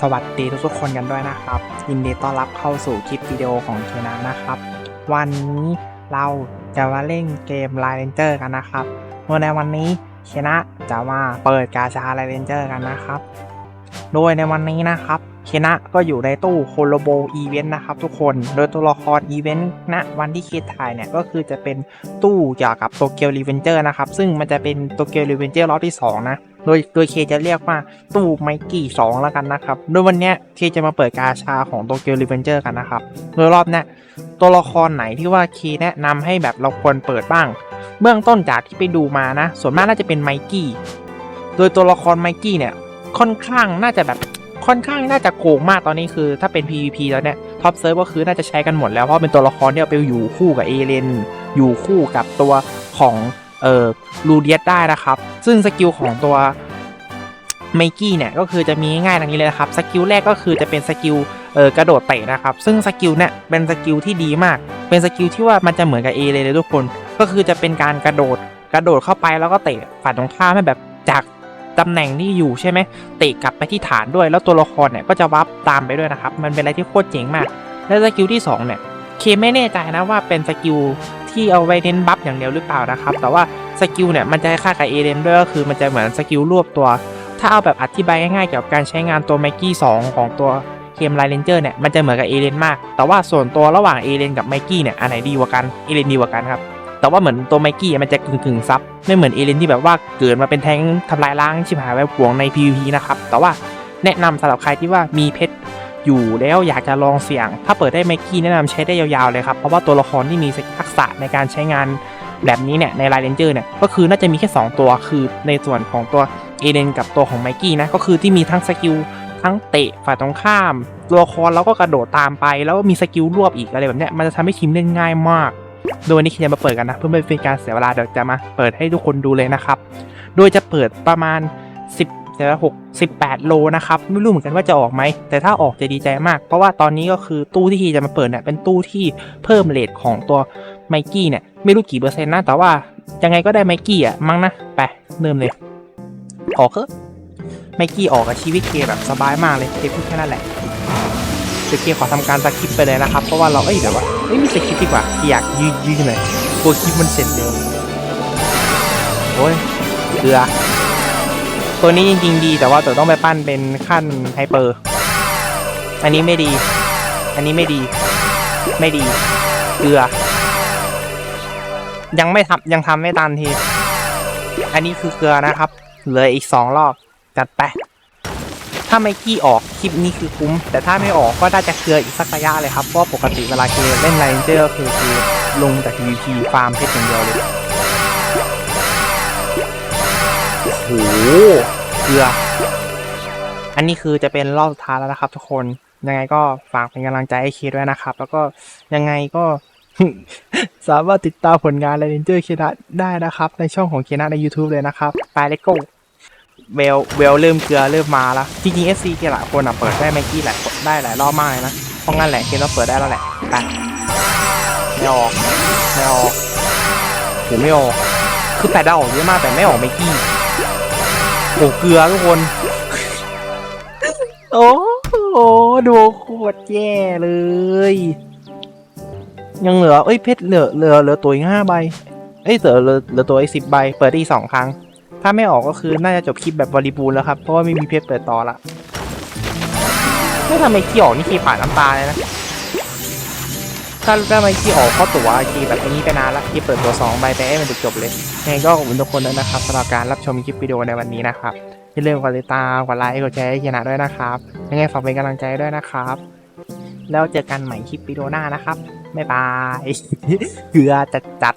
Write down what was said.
สวัสดีทุกๆคนกันด้วยนะครับ ยินดีต้อนรับเข้าสู่คลิปวิดีโอของเทนานะครับ วันนี้เราจะมาเล่นเกม l ลเ r นเจอร์กันนะครับโดยในวันนี้เชนะจะมาเปิดกาชา l ลเ r นเจอร์กันนะครับ โดยในวันนี้นะครับเชนะก็อยู่ในตู้โคโลโบอีเวนต์นะครับทุกคน โดยตัวละครอีเวนต์ณวันที่เคสถ่ายเนี่ยก็คือจะเป็นตู้เกี่ยวกับโตเกียวรีเวนเจอร์นะครับ ซึ่งมันจะเป็นโตเกียวรีเวนเจอร์รอบที่ 2 นะ โดยโดยเคจะเรียกว่าตู้ไมกี้สองแล้วกันนะครับ โดยวันนี้เคจะมาเปิดกาชาของโตเกียวรีเวนเจอร์กันนะครับ โดยรอบเนี้ยตัวละครไหนที่ว่าเคแนะนำให้แบบเราควรเปิดบ้าง เบื้องต้นจากที่ไปดูมานะ ส่วนมากน่าจะเป็นไมกี้ โดยตัวละครไมกี้เนี่ยค่อนข้างน่าจะแบบค่อนข้างน่าจะโกงมากตอนนี้คือ ถ้าเป็น PVP แล้วเนี่ยท็อปเซิร์ฟก็คือน่าจะใช้กันหมดแล้ว เพราะเป็นตัวละครที่เอาไปอยู่คู่กับเอเลนอยู่คู่กับตัวของเอ่อลูเดียสได้นะครับ ซึ่งสกิลของตัว ไมกี้เนี่ยก็คือจะมีง่ายๆดังนี้เลยนะครับสกิลแรกก็คือจะเป็นสกิลเออกระโดดเตะนะครับซึ่งสกิลเนี่ยเป็นสกิลที่ดีมาก เป็นสกิลที่ว่ามันจะเหมือนกับเอเลยเลยทุกคน ก็คือจะเป็นการกระโดดกระโดดเข้าไปแล้วก็เตะฝ่ายตรงข้ามให้แบบจากตำแหน่งที่อยู่ใช่ไหมเตะกลับไปที่ฐานด้วย แล้วตัวละครเนี่ยก็จะวับตามไปด้วยนะครับ มันเป็นอะไรที่โคตรเจ๋งมาก และสกิลที่สองเนี่ยเคไม่แน่ใจนะว่าเป็นสกิลที่เอาไว้เน้นบัฟอย่างเดียวหรือเปล่านะครับ แต่ว่าสกิลเนี่ยมันจะคล้ายกับเอเลนด้วยก็คือมันจะเหมือนสกิลรวบตัว ถ้าเอาแบบอธิบายง่ายๆเกี่ยวกับการใช้งานตัวไมกี้2ของตัวเคมไลเลนเจอร์เนี่ยมันจะเหมือนกับเอเลนมาก แต่ว่าส่วนตัวระหว่างเอเลนกับไมกี้เนี่ยอันไหนดีกว่ากันเอเลนดีกว่ากันครับแต่ว่าเหมือนตัวไมกี้มันจะกึ่งกึ่งๆซับไม่เหมือนเอเลนที่แบบว่าเกิดมาเป็นแทงทำลายล้างชิบหายไว้หวงใน PVP นะครับแต่ว่าแนะนำสำหรับใครที่ว่ามีเพชรอยู่แล้วอยากจะลองเสี่ยง ถ้าเปิดได้ไมกี้แนะนำใช้ได้ยาวๆเลยครับเพราะว่าตัวละครที่มีทักษะในการใช้งานแบบนี้เนี่ยในไลเลนเจอร์เนี่ยก็คือน่าจะมีแค่ 2 ตัวคือในส่วนของตัว เอเลนกับตัวของไมกี้นะก็คือที่มีทั้งสกิลทั้งเตะฝ่ายตรงข้าม ตัวละครแล้วก็กระโดดตามไป แล้วมีสกิลรวบอีกอะไรแบบเนี้ยมันจะทำให้ทีมเล่นง่ายมาก โดยวันนี้คิดจะมาเปิดกันนะเพื่อไม่เป็นการเสียเวลาเดี๋ยวจะมาเปิดให้ทุกคนดูเลยนะครับ โดยจะเปิดประมาณ 10จะหกสิบแปดโลนะครับ ไม่รู้เหมือนกันว่าจะออกไหม แต่ถ้าออกจะดีใจมาก เพราะว่าตอนนี้ก็คือตู้ที่คีจะมาเปิดเนี่ยเป็นตู้ที่เพิ่มเลทของตัวไมกี้เนี่ย ไม่รู้กี่เปอร์เซ็นต์นะ แต่ว่ายังไงก็ได้ไมกี้อะมั้งนะ ไปเริ่มเลย ออกเถอะไมกี้ออกกับชีวิตเคแบบสบายมากเลยเคพูดแค่นั้นแหละเดี๋ยวเคขอทำการสคริปไปเลยนะครับ เพราะว่าเราเอ้ยเดี๋ยววะเอ้ยมีสคริปดีกว่าอยากยืดยืดหน่อยตัวคลิปมันเสร็จเร็วโอ้ยเกลือตัวนี้จริงๆดีแต่ว่าตัวต้องไปปั้นเป็นขั้นไฮเปอร์ อันนี้ไม่ดี อันนี้ไม่ดี ไม่ดี เกลือ ยังไม่ทำยังทำไม่ตันที อันนี้คือเกลือนะครับ เหลืออีกสองรอบจัดไป ถ้าไม่ขี้ออกคลิปนี้คือคุ้ม แต่ถ้าไม่ออกก็น่าจะเกลืออีกสักระยะเลยครับเพราะปกติเวลาเกมเล่นไลน์เจอร์คือคือลงแต่ PVP ฟาร์มเพชรอย่างเดียวเลยโอ้โหเกลือ อันนี้คือจะเป็นรอบสุดท้ายแล้วนะครับทุกคนยังไงก็ฝากเป็นกำลังใจให้เคด้วยนะครับ แล้วก็ยังไงก็ สามารถติดตามผลงานเรนเจอร์เคนะได้นะครับ ในช่องของเคนะใน YouTube เลยนะครับ ไปเลโก้เวลเวลเริ่มเกลือเริ่มมาแล้ว จริงๆ SC เคหลายคนอะเปิดได้ไมกี้หลายคนได้หลายรอบมากเลยนะ เพราะงั้นแหละเคเราเปิดได้แล้วแหละ ไปไม่ออกไม่ออกผมไม่ออก คือแปดดาวออกเยอะมากแต่ไม่ออกไมกี้โอ้เกลือทุกคน โอ้โหดูโคตรแย่เลย ยังเหลือเอ้ยเพชรเหลือเหลือเหลือตัวอีกห้าใบเอ้ยเหลือเหลือเหลือตัวอีกสิบใบเปิดได้อีกสองครั้ง ถ้าไม่ออกก็คือน่าจะจบคลิปแบบบริบูรณ์แล้วครับเพราะว่าไม่มีเพชรเปิดต่อละถ้าทำไมขี้ออกนี่ขี้ผ่านน้ำตาเลยนะถ้าถ้าไม่ขี้ออกเข้าตัวขี้แบบอันนี้ไปนานละขี้เปิดตัวสองใบไปให้มันจบเลยยังไงก็ขอบคุณทุกคนด้วยนะครับสำหรับการรับชมคลิปวิดีโอในวันนี้นะครับอย่าลืมกดติดตามกดไลค์กดแชร์ให้เฮียนะด้วยนะครับยังไงฝากเป็นกำลังใจด้วยนะครับ แล้วเจอกันใหม่คลิปวิดีโอหน้านะครับ บ๊ายบาย เกลือจัดจัด